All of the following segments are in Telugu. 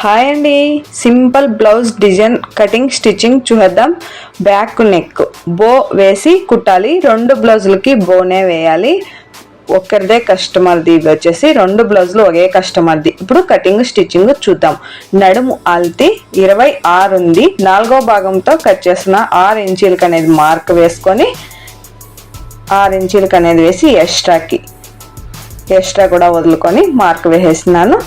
హాయ్ అండి. Simple blouse design cutting stitching చూద్దాం బ్యాక్ నెక్ బో వేసి కుట్టాలి. రెండు బ్లౌజులకి బోనే వేయాలి. ఒక్కరిదే కస్టమర్ది ఇది వచ్చేసి రెండు బ్లౌజులు ఒకే కస్టమర్ది. ఇప్పుడు కటింగ్ స్టిచ్చింగ్ చూద్దాం. నడుము అల్తి ఇరవై ఆరు ఉంది. నాలుగో భాగంతో కట్ చేసిన ఆరు ఇంచీలకు అనేది మార్క్ వేసుకొని ఆరు ఇంచీలకు అనేది వేసి ఎక్స్ట్రాకి ఎక్స్ట్రా కూడా వదులుకొని మార్క్ వేసేసినాను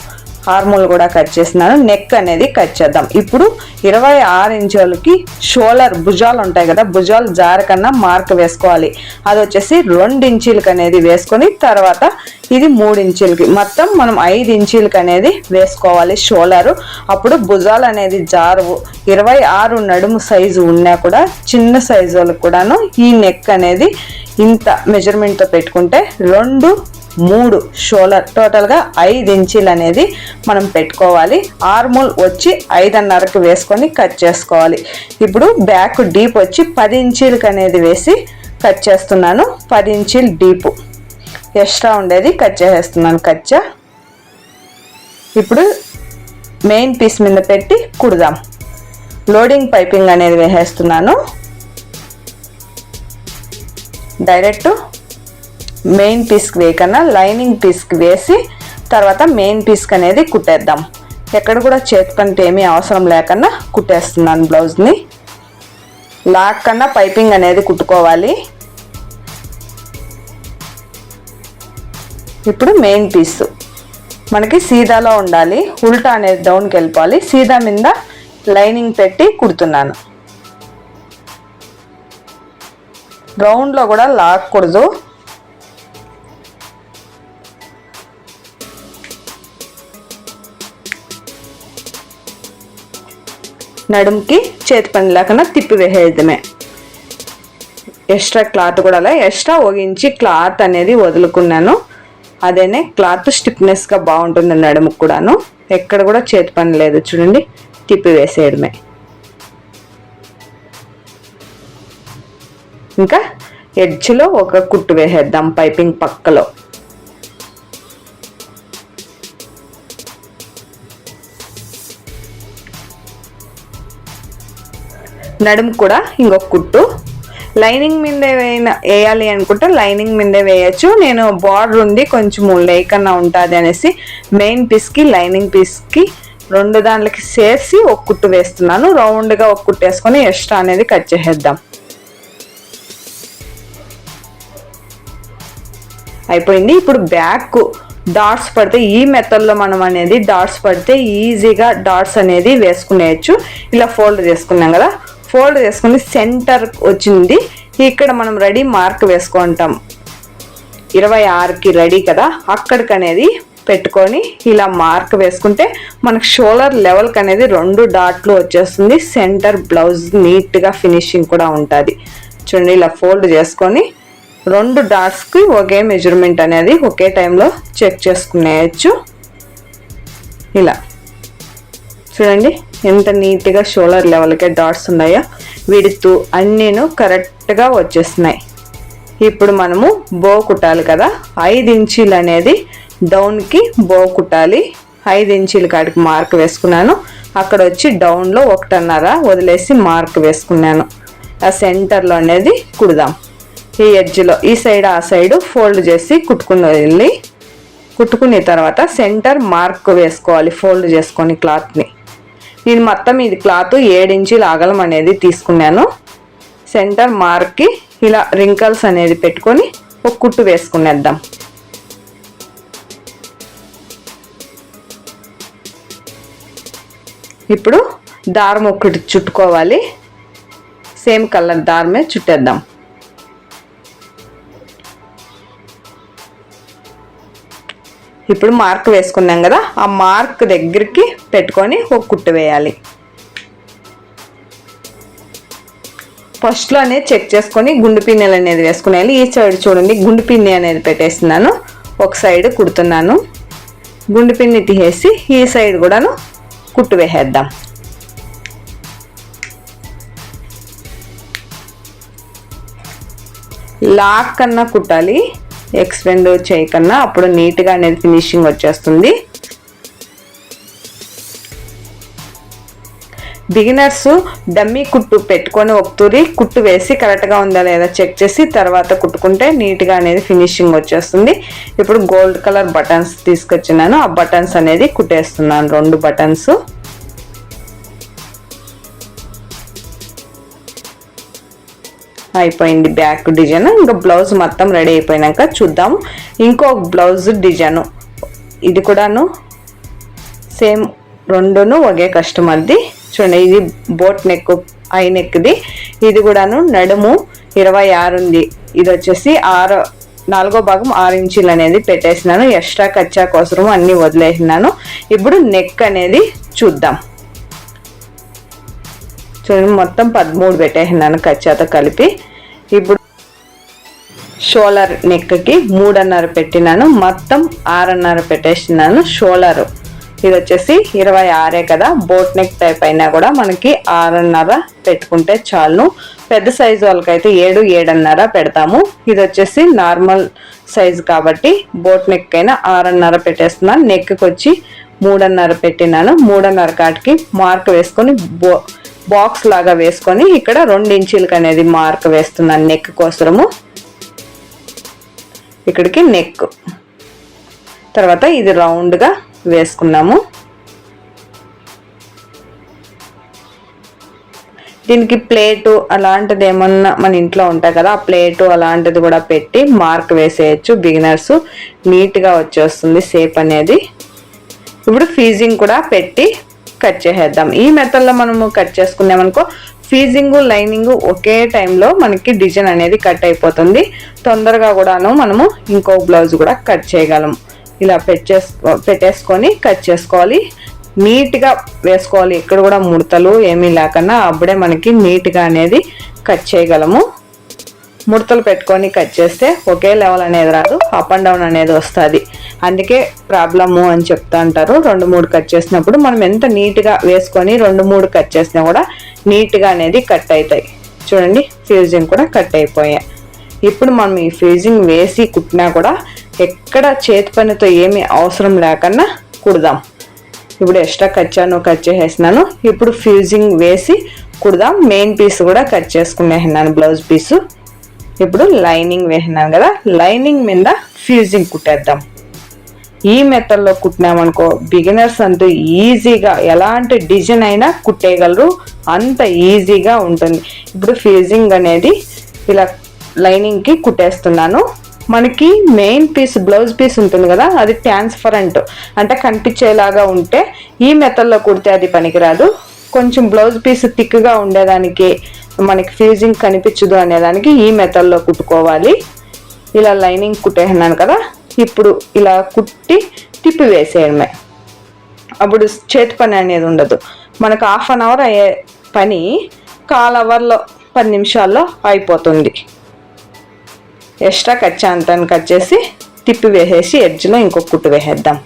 హార్మోల్ కూడా కట్ చేసినాను నెక్ అనేది కట్ చేద్దాం. ఇప్పుడు ఇరవై ఆరు ఇంచులకి షోలర్ భుజాలు ఉంటాయి కదా భుజాలు జారకన్నా మార్క్ వేసుకోవాలి. అది వచ్చేసి రెండు ఇంచీలకి అనేది వేసుకొని తర్వాత ఇది మూడు ఇంచీలకి. మొత్తం మనం ఐదు ఇంచీలకి అనేది వేసుకోవాలి షోలరు. అప్పుడు భుజాలు అనేది జారువు. ఇరవై ఆరు నడుము సైజు ఉన్నా కూడా చిన్న సైజు వాళ్ళకి కూడాను ఈ నెక్ అనేది ఇంత మెజర్మెంట్తో పెట్టుకుంటే రెండు మూడు షోలర్ టోటల్గా ఐదు ఇంచీలు అనేది మనం పెట్టుకోవాలి. ఆర్మూల్ వచ్చి ఐదున్నరకు వేసుకొని కట్ చేసుకోవాలి. ఇప్పుడు బ్యాక్ డీప్ వచ్చి పది ఇంచీలకు అనేది వేసి కట్ చేస్తున్నాను. పది ఇంచీలు డీపు. ఎక్స్ట్రా ఉండేది కట్ చేసేస్తున్నాను కచ్చా. ఇప్పుడు మెయిన్ పీస్ మీద పెట్టి కుడదాం. లోడింగ్ పైపింగ్ అనేది వేసేస్తున్నాను. డైరెక్ట్ మెయిన్ పీస్కి వేయకన్నా లైనింగ్ పీస్కి వేసి తర్వాత మెయిన్ పీస్కి అనేది కుట్టేద్దాం. ఎక్కడ కూడా చేతి పంట ఏమీ అవసరం లేకన్నా కుట్టేస్తున్నాను బ్లౌజ్ని లాక్ కన్నా పైపింగ్ అనేది కుట్టుకోవాలి. ఇప్పుడు మెయిన్ పీస్ మనకి సీదాలో ఉండాలి. ఉల్టా అనేది డౌన్కి వెళ్ళిపోవాలి. సీదా మీద లైనింగ్ పెట్టి కుడుతున్నాను. రౌండ్లో కూడా లాక్కూడదు. నడుముకి చేతి పని లేకుండా తిప్పి వేసేయడమే ఎక్స్ట్రా క్లాత్ కూడా అలా ఎక్స్ట్రా ఒగించి క్లాత్ అనేది వదులుకున్నాను. అదేనే క్లాత్ స్టిఫ్నెస్గా బాగుంటుంది నడుముకు కూడాను. ఎక్కడ కూడా చేతి పని లేదు చూడండి తిప్పి వేసేయడమే ఇంకా ఎడ్జ్లో ఒక కుట్టు వేసేద్దాం పైపింగ్ పక్కలో. నడుము కూడా ఇంకొక కుట్టు. లైనింగ్ మీదే వేయన వేయాలి అనుకుంటే లైనింగ్ మీదే వేయచ్చు. నేను బార్డర్ ఉంది కొంచెం లేకన్నా ఉంటుంది అనేసి మెయిన్ పీస్కి లైనింగ్ పీస్కి రెండు దాంట్లకి చేసి ఒక కుట్టు వేస్తున్నాను. రౌండ్గా ఒక కుట్టు వేసుకొని ఎక్స్ట్రా అనేది కట్ చేసేద్దాం. అయిపోయింది. ఇప్పుడు బ్యాక్ డాట్స్ పడితే ఈ మెథడ్లో మనం అనేది డాట్స్ పడితే ఈజీగా డాట్స్ అనేది వేసుకునేయచ్చు. ఇలా ఫోల్డ్ చేసుకున్నాం కదా. ఫోల్డ్ చేసుకుని సెంటర్ వచ్చింది. ఇక్కడ మనం రెడీ మార్క్ వేసుకుంటాం. ఇరవై ఆరుకి రెడీ కదా అక్కడికి అనేది పెట్టుకొని ఇలా మార్క్ వేసుకుంటే మనకు షోల్డర్ లెవెల్కి అనేది రెండు డాట్లు వచ్చేస్తుంది. సెంటర్ బ్లౌజ్ నీట్గా ఫినిషింగ్ కూడా ఉంటుంది. చూడండి ఇలా ఫోల్డ్ చేసుకొని రెండు డాట్స్కి ఒకే మెజర్మెంట్ అనేది ఒకే టైంలో చెక్ చేసుకునేయచ్చు. ఇలా చూడండి. ఎంత నీట్గా షోల్డర్ లెవెల్కే డాట్స్ ఉన్నాయో విడుతూ అన్నీను కరెక్ట్గా వచ్చేస్తున్నాయి. ఇప్పుడు మనము బో కుట్టాలి కదా ఐదు ఇంచీలు అనేది డౌన్కి బో కుట్టాలి. ఐదు ఇంచీల కాడికి మార్క్ వేసుకున్నాను. అక్కడ వచ్చి డౌన్లో ఒకటిన్నర వదిలేసి మార్క్ వేసుకున్నాను. ఆ సెంటర్లో అనేది కుడదాం. ఈ ఎడ్జ్లో ఈ సైడ్ ఆ సైడ్ ఫోల్డ్ చేసి కుట్టుకుని వెళ్ళి కుట్టుకున్న తర్వాత సెంటర్ మార్క్ వేసుకోవాలి ఫోల్డ్ చేసుకొని క్లాత్ని. నేను మొత్తం ఇది క్లాత్ ఏడించీలు అగలం అనేది తీసుకున్నాను. సెంటర్ మార్క్కి ఇలా రింకల్స్ అనేది పెట్టుకొని ఒక కుట్టు వేసుకునేద్దాం. ఇప్పుడు దారం ఒకటి చుట్టుకోవాలి. Same colour దారమే చుట్టేద్దాం. ఇప్పుడు మార్క్ వేసుకున్నాం కదా ఆ మార్క్ దగ్గరికి పెట్టుకొని ఒక కుట్టు వేయాలి. ఫస్ట్లో అనేది చెక్ చేసుకొని గుండు పిన్నెలు అనేది వేసుకునేయాలి ఈ సైడ్ చూడండి గుండు పిన్ని అనేది పెట్టేస్తున్నాను. ఒక సైడ్ కుడుతున్నాను. గుండు పిన్ని తీసేసి ఈ సైడ్ కూడాను కుట్టు వేసేద్దాం. లాక్ కన్నా కుట్టాలి. ఎక్స్పెండ్ చేయకన్నా అప్పుడు నీట్గా అనేది ఫినిషింగ్ వచ్చేస్తుంది. బిగినర్స్ డమ్మీ కుట్టు పెట్టుకొని ఒకతూరి కుట్టు వేసి కరెక్ట్గా ఉందా లేదా చెక్ చేసి తర్వాత కుట్టుకుంటే నీట్గా అనేది ఫినిషింగ్ వచ్చేస్తుంది. ఇప్పుడు గోల్డ్ కలర్ బటన్స్ తీసుకొచ్చినాను. ఆ బటన్స్ అనేది కుట్టేస్తున్నాను. రెండు బటన్స్. అయిపోయింది బ్యాక్ డిజైన్. ఇంకా బ్లౌజ్ మొత్తం రెడీ అయిపోయినాక చూద్దాం. ఇంకో బ్లౌజ్ డిజైను. ఇది కూడాను సేమ్ రెండును ఒకే కస్టమర్ది. చూడండి ఇది బోట్ నెక్ ఐ నెక్ది. ఇది కూడాను నడుము ఇరవై ఆరు ఉంది. ఇది వచ్చేసి ఆరు నాలుగో భాగం ఆరు ఇంచులు అనేది పెట్టేసినాను. ఎక్స్ట్రా కచ్చా కోసరం అన్నీ వదిలేసినాను. ఇప్పుడు నెక్ అనేది చూద్దాం. చూడండి మొత్తం పదమూడు పెట్టేసినాను కచ్చాతో కలిపి. ఇప్పుడు షోలర్ నెక్కి మూడున్నర పెట్టినాను. మొత్తం ఆరున్నర పెట్టేసినాను షోలర్. ఇది వచ్చేసి ఇరవై ఆరే కదా. బోట్ నెక్ టైప్ అయినా కూడా మనకి ఆరున్నర పెట్టుకుంటే చాలును. పెద్ద సైజు వాళ్ళకైతే ఏడు ఏడున్నర పెడతాము. ఇది వచ్చేసి నార్మల్ సైజు కాబట్టి బోట్ నెక్ అయినా ఆరున్నర పెట్టేస్తున్నాను. నెక్కి వచ్చి మూడున్నర పెట్టినాను. మూడున్నర కాటికి మార్క్ వేసుకొని బో బాక్స్ లాగా వేసుకొని ఇక్కడ రెండు ఇంచులకి అనేది మార్క్ వేస్తున్నాను నెక్ కోసము ఇక్కడికి నెక్ తర్వాత ఇది రౌండ్గా వేసుకున్నాము. దీనికి ప్లేటు అలాంటిది ఏమన్నా మన ఇంట్లో ఉంటాయి కదా ఆ ప్లేటు అలాంటిది కూడా పెట్టి మార్క్ వేసేయచ్చు. బిగినర్స్ నీట్గా వచ్చేస్తుంది సేప్ అనేది. ఇప్పుడు ఫీజింగ్ కూడా పెట్టి కట్ చేసేద్దాం. ఈ మెథడ్లో మనము కట్ చేసుకున్నామనుకో ఫీజింగ్ లైనింగ్ ఒకే టైంలో మనకి డిజైన్ అనేది కట్ అయిపోతుంది. తొందరగా కూడాను మనము ఇంకో బ్లౌజ్ కూడా కట్ చేయగలం. ఇలా పెట్టేసుకో పెట్టేసుకొని కట్ చేసుకోవాలి. నీట్గా వేసుకోవాలి. ఇక్కడ కూడా ముడతలు ఏమీ లేకుండా అప్పుడే మనకి నీట్గా అనేది కట్ చేయగలము. ముడతలు పెట్టుకొని కట్ చేస్తే ఒకే లెవెల్ అనేది రాదు అప్ అండ్ డౌన్ అనేది వస్తుంది. అందుకే ప్రాబ్లము అని చెప్తా అంటారు. రెండు మూడు కట్ చేసినప్పుడు మనం ఎంత నీట్గా వేసుకొని రెండు మూడు కట్ చేసినా కూడా నీట్గా అనేది కట్ అవుతాయి చూడండి ఫ్యూజింగ్ కూడా కట్ అయిపోయాయి. ఇప్పుడు మనం ఈ ఫ్యూజింగ్ వేసి కుట్టినా కూడా ఎక్కడ చేతి పనితో ఏమీ అవసరం లేకుండా కుడదాం. ఇప్పుడు ఎక్స్ట్రా కచ్చాను కట్ చేసేసినాను. ఇప్పుడు ఫ్యూజింగ్ వేసి కుడదాం. మెయిన్ పీస్ కూడా కట్ చేసుకునేసినాను బ్లౌజ్ పీసు ఇప్పుడు లైనింగ్ వేసినాను కదా లైనింగ్ మీద ఫ్యూజింగ్ కుట్టేద్దాం. ఈ మెథడ్లో కుట్టినామనుకో బిగినర్స్ అంటూ ఈజీగా ఎలాంటి డిజైన్ అయినా కుట్టేయగలరు. అంత ఈజీగా ఉంటుంది. ఇప్పుడు ఫ్యూజింగ్ అనేది ఇలా లైనింగ్కి కుట్టేస్తున్నాను. మనకి మెయిన్ పీస్ బ్లౌజ్ పీస్ ఉంటుంది కదా అది ట్రాన్స్పరెంట్ అంటే కనిపించేలాగా ఉంటే ఈ మెథడ్లో కుడితే అది పనికిరాదు. కొంచెం బ్లౌజ్ పీస్ థిక్గా ఉండేదానికి మనకి ఫ్యూజింగ్ కనిపించదు అనేదానికి ఈ మెథడ్లో కుట్టుకోవాలి. ఇలా లైనింగ్ కుట్టేసినాను కదా ఇప్పుడు ఇలా కుట్టి తిప్పి వేసేయడమే. అప్పుడు చేతి పని అనేది ఉండదు. మనకు హాఫ్ అన్ అవర్ అయ్యే పని కాల్ అవర్లో పది నిమిషాల్లో అయిపోతుంది. ఎక్స్ట్రా కచ్చా అంతాన్ని కట్ చేసి తిప్పి వేసేసి ఎడ్జ్లో ఇంకొక కుట్టు వేసేద్దాం.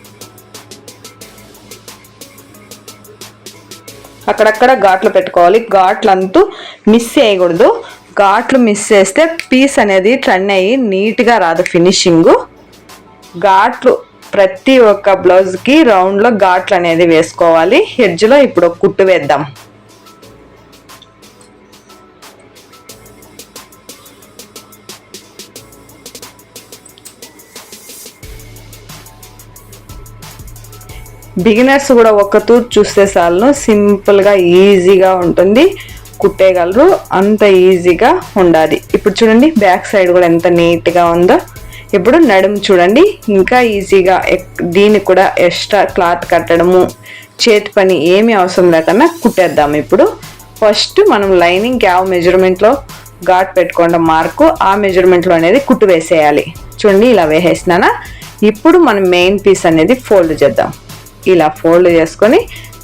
అక్కడక్కడ ఘాట్లు పెట్టుకోవాలి. ఘాట్లు అంతూ మిస్ చేయకూడదు. ఘాట్లు మిస్ చేస్తే పీస్ అనేది టర్న్ అయ్యి నీట్గా రాదు ఫినిషింగ్ ఘాట్లు ప్రతి ఒక్క బ్లౌజ్కి రౌండ్లో ఘాట్లు అనేది వేసుకోవాలి. హెడ్జ్లో ఇప్పుడు కుట్టు వేద్దాం. బిగినర్స్ కూడా ఒక తూర్ చూస్తే చాలను. సింపుల్గా ఈజీగా ఉంటుంది. కుట్టేయగలరు. అంత ఈజీగా ఉండాలి. ఇప్పుడు చూడండి బ్యాక్ సైడ్ కూడా ఎంత నీట్గా ఉందో. ఇప్పుడు నడుము చూడండి ఇంకా ఈజీగా దీనికి కూడా ఎక్స్ట్రా క్లాత్ కట్టడము చేతి పని ఏమీ అవసరం లేకుండా కుట్టేద్దాం ఇప్పుడు. ఫస్ట్ మనం లైనింగ్ యావ్ మెజర్మెంట్లో ఘాట్ పెట్టుకోవడం మార్కు ఆ మెజర్మెంట్లో అనేది కుట్టు వేసేయాలి. చూడండి ఇలా వేసేసినానా? ఇప్పుడు మనం మెయిన్ పీస్ అనేది ఫోల్డ్ చేద్దాం. ఇలా ఫోల్డ్ చేసుకొని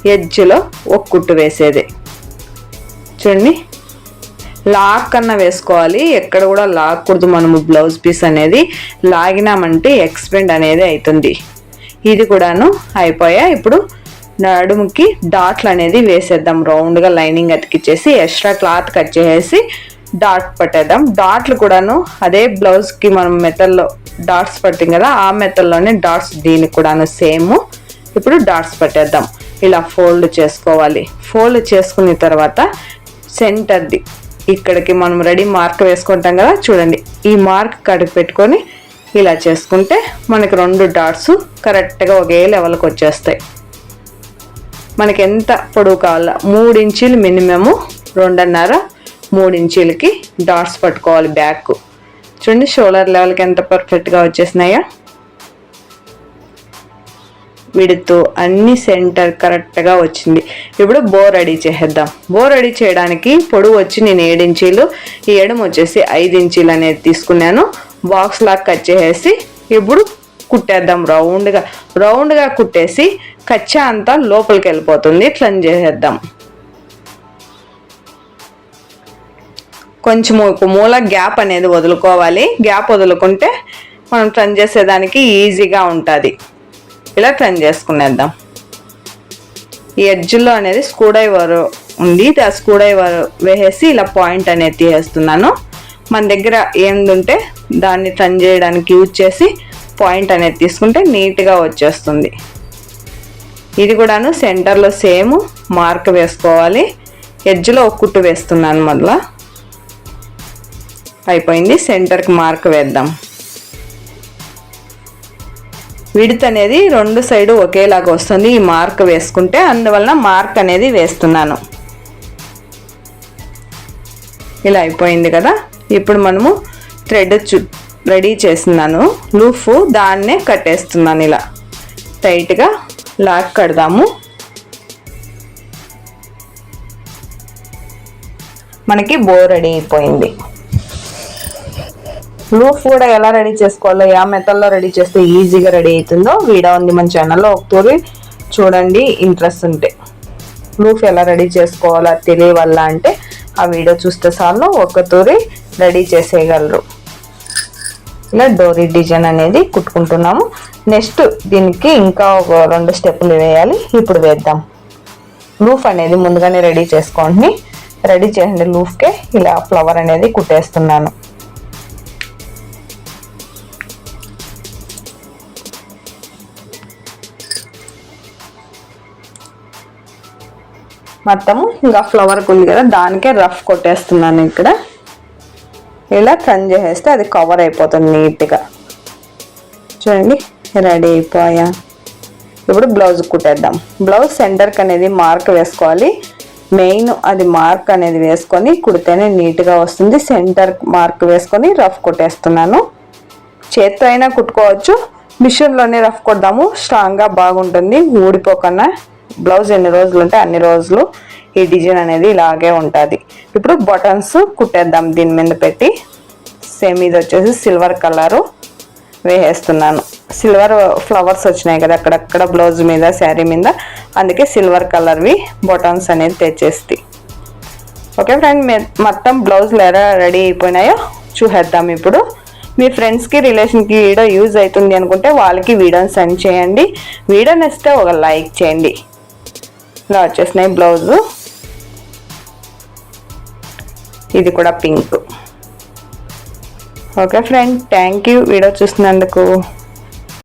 ఎడ్జ్లో ఒక కుట్టు వేసేది. చూడండి. లాక్ అన్న వేసుకోవాలి. ఎక్కడ కూడా లాక్కూడదు మనము బ్లౌజ్ పీస్ అనేది. లాగినామంటే ఎక్స్పెండ్ అనేది అవుతుంది ఇది కూడాను అయిపోయా. ఇప్పుడు నడుముకి డాట్లు అనేది వేసేద్దాం. రౌండ్గా లైనింగ్ అతికిచ్చేసి ఎక్స్ట్రా క్లాత్ కట్ చేసేసి డాట్ పట్టేద్దాం. డాట్లు కూడాను అదే బ్లౌజ్కి మనం మెథల్లో డాట్స్ పడుతుంది కదా ఆ మెథడ్లోనే డాట్స్ దీనికి కూడాను సేమ్. ఇప్పుడు డాట్స్ పెట్టేద్దాం. ఇలా ఫోల్డ్ చేసుకోవాలి. ఫోల్డ్ చేసుకున్న తర్వాత సెంటర్ది ఇక్కడికి మనం రెడీ మార్క్ వేసుకుంటాం కదా చూడండి. ఈ మార్క్ కడిగి పెట్టుకొని ఇలా చేసుకుంటే మనకి రెండు డాట్స్ కరెక్ట్గా ఒకే లెవెల్కి వచ్చేస్తాయి. మనకి ఎంత పొడవు కావాలా? మూడు ఇంచీలు మినిమము రెండున్నర మూడు ఇంచీలకి డాట్స్ పట్టుకోవాలి బ్యాక్. చూడండి షోల్డర్ లెవెల్కి ఎంత పర్ఫెక్ట్గా వచ్చేసినాయా. విడుతూ అన్ని సెంటర్ కరెక్ట్గా వచ్చింది. ఇప్పుడు బో రెడీ చేసేద్దాం. బో రెడీ చేయడానికి పొడవు వచ్చి నేను ఏడు ఇంచీలు ఈ ఎడమ వచ్చేసి ఐదు ఇంచీలు అనేది తీసుకున్నాను. బాక్స్ లాగా కట్ చేసేసి ఇప్పుడు కుట్టేద్దాం రౌండ్గా. రౌండ్గా కుట్టేసి కచ్చా అంతా లోపలికి వెళ్ళిపోతుంది. ఇట్లా చేసేద్దాం. కొంచెం ఒక మూల గ్యాప్ అనేది వదులుకోవాలి. గ్యాప్ వదులుకుంటే మనం ట్రన్ చేసేదానికి ఈజీగా ఉంటుంది. ఇలా టర్న్ చేసుకునేద్దాం. ఈ ఎడ్జ్లో అనేది స్క్రూ డ్రైవర్ ఉంది ఆ స్క్రూ డ్రైవర్ వేసేసి ఇలా పాయింట్ అనేది తీసేస్తున్నాను. మన దగ్గర ఏందుంటే దాన్ని టర్న్ చేయడానికి యూజ్ చేసి పాయింట్ అనేది తీసుకుంటే నీట్గా వచ్చేస్తుంది. ఇది కూడాను సెంటర్లో సేమ్ మార్క్ వేసుకోవాలి. ఎడ్జ్లో ఒక కుట్టు వేస్తున్నాను మళ్ళా. అయిపోయింది. సెంటర్కి మార్క్ వేద్దాం. విడత్ అనేది రెండు సైడు ఒకేలాగా వస్తుంది ఈ మార్క్ వేసుకుంటే. అందువలన మార్క్ అనేది వేస్తున్నాను. ఇలా అయిపోయింది కదా. ఇప్పుడు మనము థ్రెడ్ చు రెడీ చేస్తున్నాను. లూఫ్ దాన్నే కట్టేస్తున్నాను ఇలా. టైట్గా లాక్ కడదాము. మనకి బో రెడీ అయిపోయింది. లూఫ్ కూడా ఎలా రెడీ చేసుకోవాలో ఏ మెథడ్లో రెడీ చేస్తే ఈజీగా రెడీ అవుతుందో వీడియో ఉంది మన ఛానల్లో ఒకతూరి చూడండి ఇంట్రెస్ట్ ఉంటే. లూఫ్ ఎలా రెడీ చేసుకోవాలో తెలియవల్ల అంటే ఆ వీడియో చూస్తే సార్లు ఒకతూరి రెడీ చేసేయగలరు. ఇలా డోరీ డిజైన్ అనేది కుట్టుకుంటున్నాము. నెక్స్ట్ దీనికి ఇంకా ఒక రెండు స్టెప్పులు వేయాలి. ఇప్పుడు వేద్దాం. లూఫ్ అనేది ముందుగానే రెడీ చేసుకోండి. రెడీ చేసిన లూఫ్కే ఇలా ఫ్లవర్ అనేది కుట్టేస్తున్నాను. మొత్తము ఇంకా ఫ్లవర్ ఉంది కదా దానికే రఫ్ కొట్టేస్తున్నాను ఇక్కడ. ఇలా టర్న్ చేసేస్తే అది కవర్ అయిపోతుంది నీట్గా. చూడండి రెడీ అయిపోయా. ఇప్పుడు బ్లౌజ్ కుట్టేద్దాం. బ్లౌజ్ సెంటర్కి అనేది మార్క్ వేసుకోవాలి. మెయిన్ అది మార్క్ అనేది వేసుకొని కుడితేనే నీట్గా వస్తుంది. సెంటర్ మార్క్ వేసుకొని రఫ్ కొట్టేస్తున్నాను. చేత్తో అయినా కుట్టుకోవచ్చు. మిషన్లోనే రఫ్ కొడదాము. స్ట్రాంగ్గా బాగుంటుంది. ఊడిపోకుండా. బ్లౌజ్ ఎన్ని రోజులు ఉంటే అన్ని రోజులు ఈ డిజైన్ అనేది ఇలాగే ఉంటుంది. ఇప్పుడు బటన్స్ కుట్టేద్దాం దీని మీద పెట్టి. సేమ్ ఇది వచ్చేసి సిల్వర్ కలరు వేసేస్తున్నాను. సిల్వర్ ఫ్లవర్స్ వచ్చినాయి కదా అక్కడక్కడ బ్లౌజ్ మీద శారీ మీద. అందుకే సిల్వర్ కలర్వి బటన్స్ అనేది తెచ్చేస్తాయి ఓకే ఫ్రెండ్ మొత్తం బ్లౌజ్లు ఎలా రెడీ అయిపోయినాయో చూసేద్దాం ఇప్పుడు. మీ ఫ్రెండ్స్కి రిలేషన్కి వీడియో యూజ్ అవుతుంది అనుకుంటే వాళ్ళకి వీడియోని సెండ్ చేయండి. వీడియో నచ్చితే ఒక లైక్ చేయండి. ఇలా వచ్చేసినాయి బ్లౌజు. ఇది కూడా pink. Okay friend thank you video చూసినందుకు.